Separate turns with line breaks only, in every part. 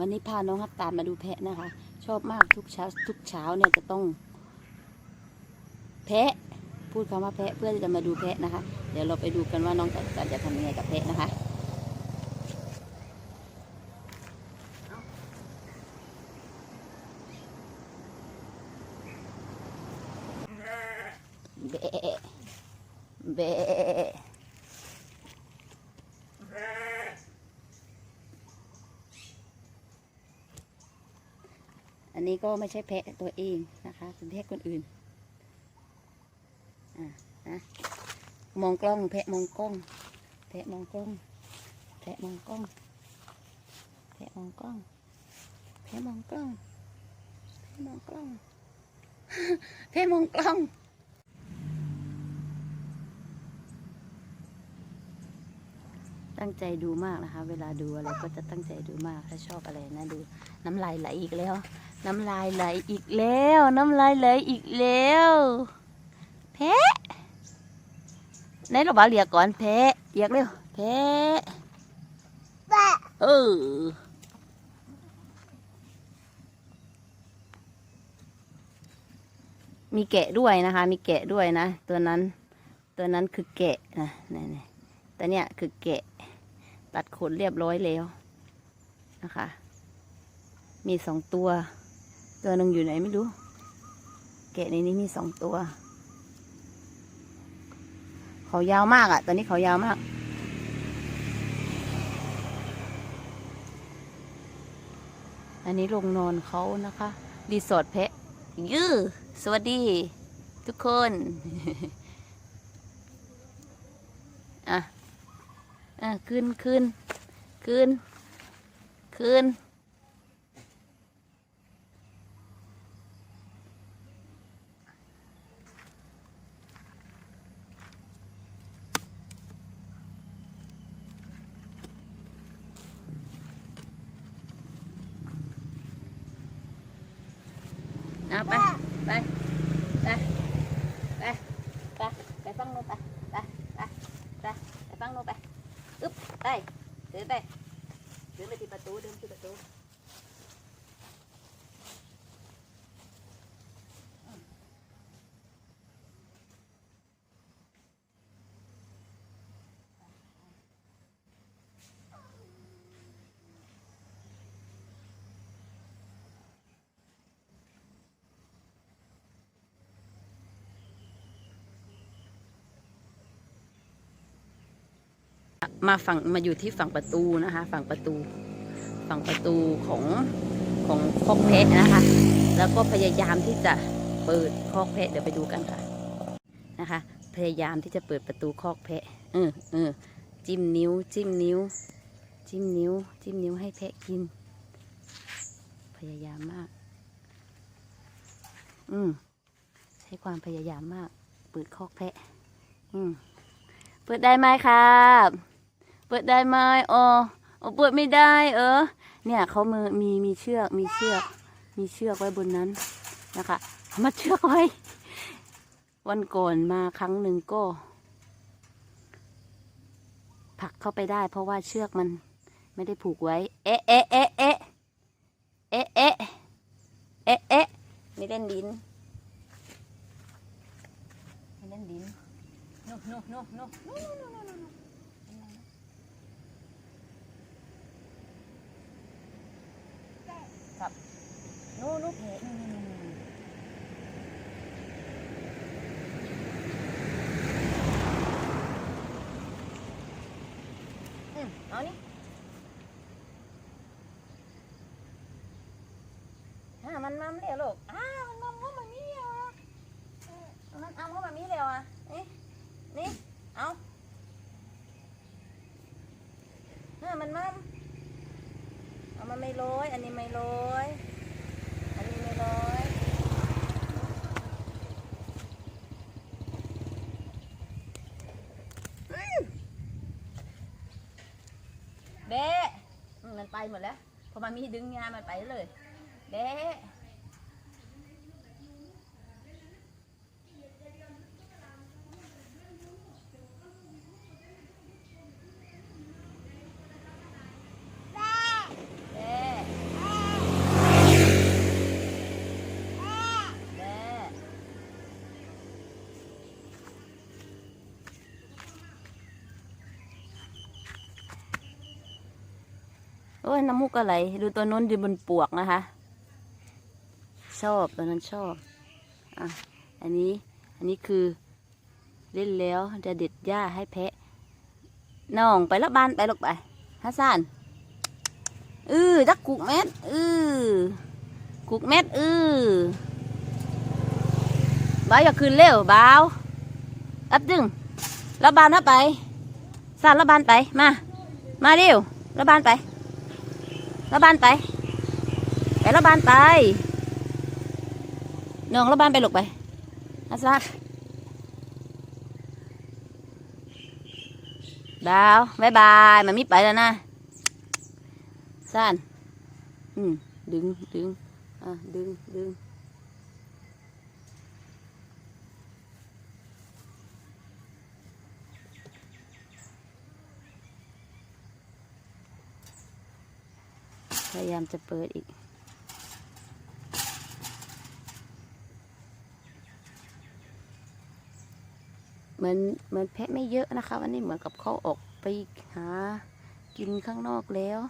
วันนี้พาน้องฮับตาลมาดูแพะนะคะ ชอบมากทุกเช้าทุกเช้าเนี่ยจะต้อง แพะ พูดคำว่าแพะเพื่อจะมาดูแพะนะคะ เดี๋ยวเราไปดูกันว่าน้องฮัตตาลจะทำยังไงกับแพะนะคะ เบะเบะอั นี้ก็ไม่ใช่แพะตัวเองนะคะ เป็นแพะคนอื่นอะนะมองกล้องแพะมองกล้อง แพะมองกล้อง แพะมองกล้อง แพะมองกล้อง แพะมองกล้อง แพะมองกล้อง แพะมองกล้อง ตั้งใจดูมากนะคะ เวลาดูอะไรก็จะตั้งใจดูมาก ถ้าชอบอะไรนะดูน้ำลายไหลอีกแล้ว น้ำลายไหลอีกแล้ว น้ำลายไหลอีกแล้วแพะไหนเราบอกเรียกก่อนแพะเรียกเร็วแพะเออมีแกะด้วยนะคะ มีแกะด้วยนะ ตัวนั้นตัวนั้นคือแกะนะนี่ๆ แต่เนี่ยคือแกะตัดขนเรียบร้อยแล้วนะคะ มีสองตัว ตัวหนึ่งอยู่ไหนไม่รู้ แกะในนี้มีสองตัว เขายาวมากอะ่ะ ตอนนี้เขายาวมาก อันนี้โรงนอนเขานะคะรีสอร์ทแพะยื้อสวัสดี ทุกคน อะ อะขึ้นขึ้นขึ้นขึ้นเอาไป ไป ไป ไป ไป ไปฟังลงไป ไป ไป ไป ไปฟังลงไปอึ๊บไปเดินไป đây dưới đây. Dưới này thì bà tú đến thì bà tú. มาฝั่งมาอยู่ที่ฝั่งประตูนะคะ ฝั่งประตู ฝั่งประตูของของคอกแพะนะคะ แล้วก็พยายามที่จะเปิดคอกแพะเดี๋ยวไปดูกันค่ะนะคะ พยายามที่จะเปิดประตูคอกแพะเออเออจิ้มนิ้ว จิ้มนิ้ว จิ้มนิ้ว จิ้มนิ้วให้แพะกิน พยายามมาก อืมใช้ความพยายามมาก เปิดคอกแพะ อืมเปิดได้ไหมครับ เปิดได้ไหมอ๋ออ๋อเปิดไม่ได้ เออ เนี่ยเขามือมีมีเชือกมีเชือก มีเชือกไว้บนนั้นนะคะเอามาเชือกไว้ วันก่อนมาครั้งหนึ่งก็ผักเข้าไปได้ เพราะว่าเชือกมันไม่ได้ผูกไว้ เอ๊ะเอ๊ะเอ๊ะเอ๊ะเอ๊ะเอ๊ะเอ๊ะเอ๊ะไม่เล่นดินไม่เล่นดิน no no no no no no no no เอานี่ฮะมันมั่มเลยลูก หมดแล้ว พอมันมีดึงงานมันไปเลยเบ๊ะ โอ้ยน้ำมูกก็ไหลดูตัวนู้นอยู่บนปวกนะคะ ชอบตัวนั้นชอบอะอันนี้อันนี้คือเล่นแล้วจะเด็ดหญ้าให้แพะน้องไปละบานไปลูกไปฮัสซันเออจักกุกเม็ดเออกุกเม็ดเออบ้าอย่าคืนเร็วบ้าวอับดึงละบานนะไปซานละบานไปมา มาเร็วละบานไป ละบานไปไปละบานไปน้องละบานไปลูกไปอัสซันดาวบายบายมันมีไปแล้วนะสั้นอืมดึงดึงอะดึงดึง พยายามจะเปิดอีก เหมือนเหมือนแพะไม่เยอะนะคะวันนี้เหมือนกับเขาออกไปหากินข้างนอกแล้ว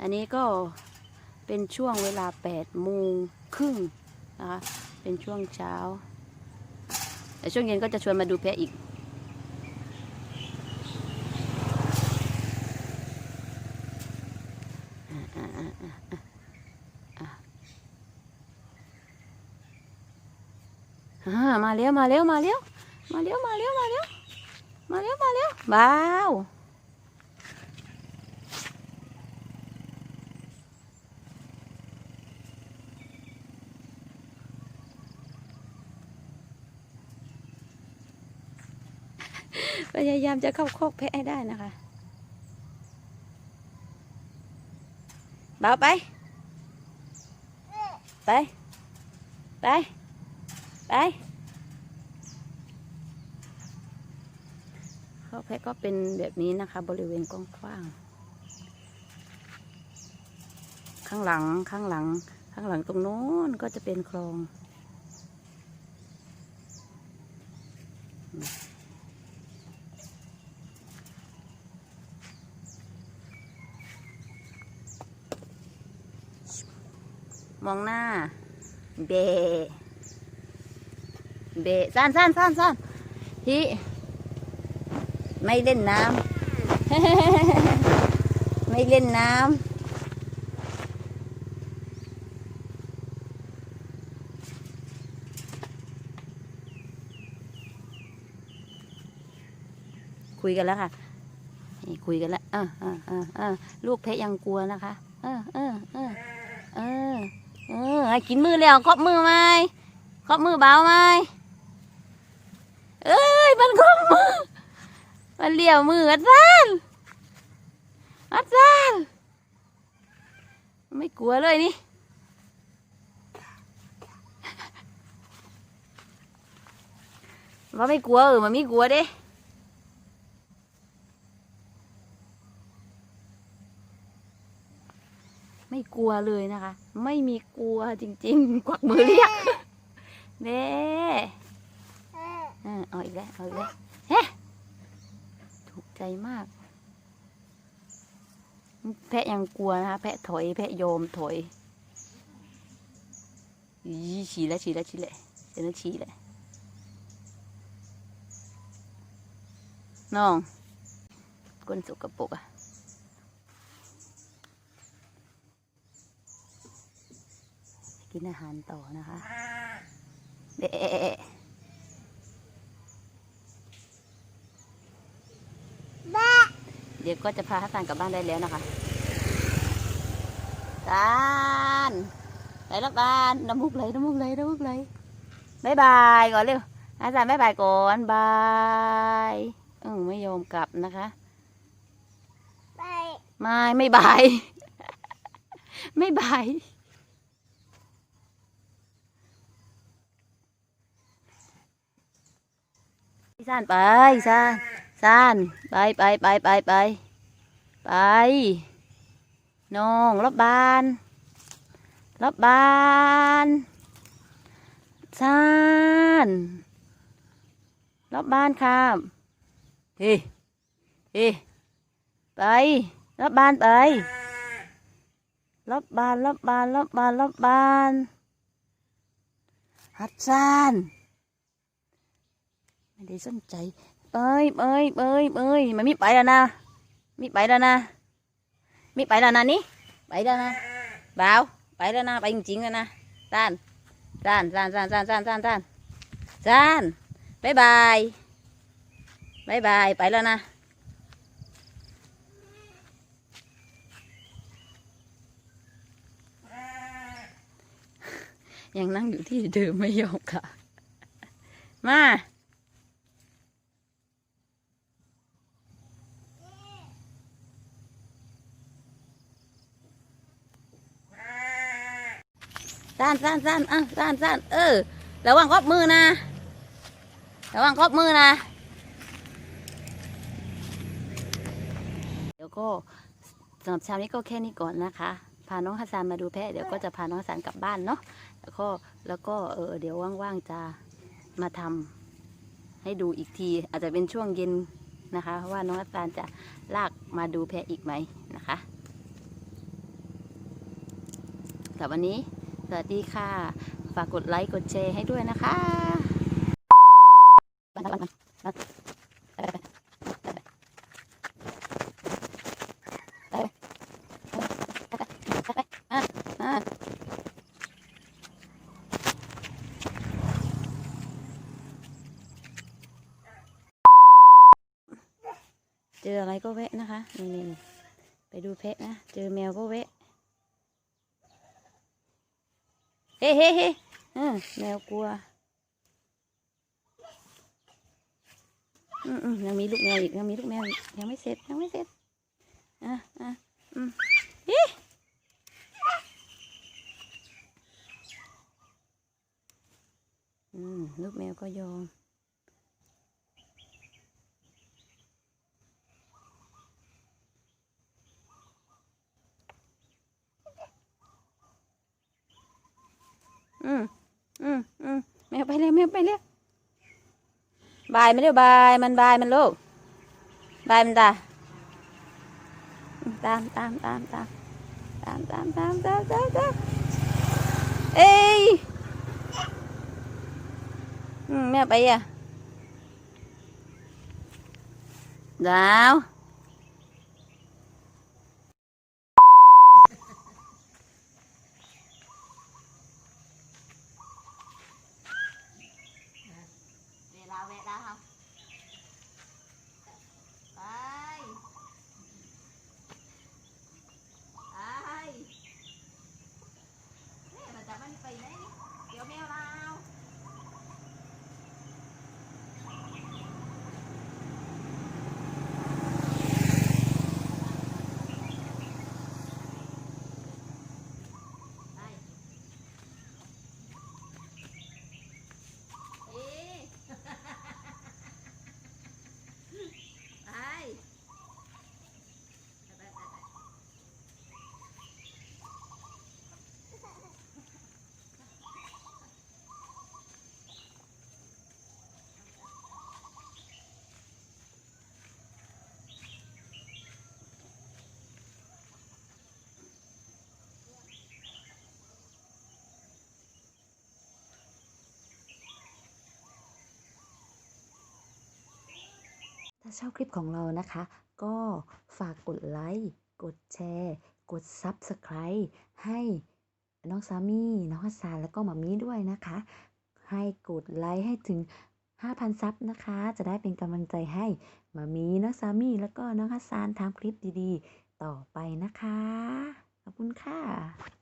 อันนี้ก็เป็นช่วงเวลาแปดโมงครึ่งนะคะ เป็นช่วงเช้า แต่ช่วงเย็นก็จะชวนมาดูแพะอีก อ่าอ่าอ่าอ่าอ่า อ่ามาเร็วมาเร็วมาเร็วมาเร็วมาเร็วมาเร็วมาเร็วมาเร็วบ้าวพยายามจะเข้าโคกแพะให้ได้นะคะบ้าไป ไป ไป ไปข้าแพะก็เป็นแบบนี้นะคะ บริเวณกว้างๆข้างหลังข้างหลัง ข้างหลังตรงโน้นก็จะเป็นคลองมองหน้าเบ เบะซ่านซ่านซ่านซ่านฮิไม่เล่นน้ำ ไม่เล่นน้ำคุยกันแล้วค่ะนี่คุยกันแล้วเออเออเออเออลูกแพะยังกลัวนะคะ เออเออเออเออเออให้กินมือแล้วเคาะมือไหมเคาะมือเบาไหม เอ้ยมันเคาะมือมันเลี้ยวมืออัดซานอัดซานไม่กลัวเลยนี่ว่าไม่กลัวเออมันไม่กลัวเด้ไม่กลัวเลยนะคะ ไม่มีกลัวจริง ๆ กวักมือเรียกเน่อ่า เอาอีกแล้ว เอาอีกแล้วเฮ้ถูกใจมาก แพะยังกลัวนะคะแพะถอย แพะโยมถอยอีฉี่แล้วฉี่แล้วฉี่แล้วเดี๋ยวนะฉี่แล้วน้องก้นสกปรกอะกินอาหารต่อนะคะเบะ เดี๋ยวก็จะพาฮัสซันกลับบ้านได้แล้วนะคะซานไปแล้วบ้านน้ำมูกไหลน้ำมูกไหลน้ำมูกไหลบายบายก่อนเร็วฮัสซันบายบายก่อนบายเออไม่ยอมกลับนะคะ
ไป
ไม่ไม่บาย ไม่บายพี่ซ่านไปซ่าน ซ่านไปไปไปไปไปไปน้องรบบานรบบานซ่านรบบานครับเฮ้เฮ้ไปรอบบ้านไปรอบบ้านรอบบ้านรอบบ้านรอบบ้านฮัดซาน ไม่ได้สนใจ เอ้ยเอ้ยเอ้ยเอ้ยมันมีไปแล้วนะมีไปแล้วนะมีไปแล้วนะนี่ไปแล้วนะบ่าวไปแล้วนะไปจริงๆแล้วนะซานซานซานซานซานซานซานซานซานบายบายบายบายไปแล้วนะยังนั่งอยู่ที่เดิมไม่ยอมค่ะ มา ซ่านซ่านซ่านอะซ่านซ่านเออระวังครอบมือนะระวังครอบมือนะ เดี๋ยวก็สำหรับเช้านี้ก็แค่นี้ก่อนนะคะ พาน้องฮัสซานมาดูแพะเดี๋ยวก็จะพาน้องฮัสซานกลับบ้านเนาะแล้วก็แล้วก็เออเดี๋ยวว่างๆจะมาทำให้ดูอีกทีอาจจะเป็นช่วงเย็นนะคะ ว่าน้องอัตานจะลากมาดูแพะอีกไหมนะคะสำหรับวันนี้ วัสดีค่ะ ฝากกดไลค์กดแชร์ให้ด้วยนะคะเจออะไรก็แวะนะคะนี่นี่ไปดูแพะนะ เจอแมวก็แวะ เฮ้เฮ้เฮ้เออแมวกลัวอืมอืมยังมีลูกแมวอีกยังมีลูกแมวอีกยังไม่เสร็จยังไม่เสร็จอะอะอืมเฮ้อืมลูกแมวก็ยอม อืม อืม อืมแมวไปเร็วแมวไปเร็ว บายไม่เร็วบายมันบายมันลูกบายมันตาอืมตามตามตามตามตามตามตามตามตามตามเอ้ยอืมแมวไปอะดาวเวลาแวะแล้วครับ ไป ไปเฮ้ยมันจะมันไปไหนนี่เดี๋ยวแมวเราไปเอ๊ะ ไปไปไปไปไปถ้า ชอบคลิปของเรานะคะ ก็ฝากกดไลค์ กดแชร์ กด Subscribe ให้น้องสามีน้องฮัสซานแล้วก็มามีด้วยนะคะ ให้กดไลค์ให้ถึง 5,000 ซับนะคะ จะได้เป็นกำลังใจให้มามีน้องสามีแล้วก็น้องฮัสซานทำคลิปดีๆ ต่อไปนะคะ ขอบคุณค่ะ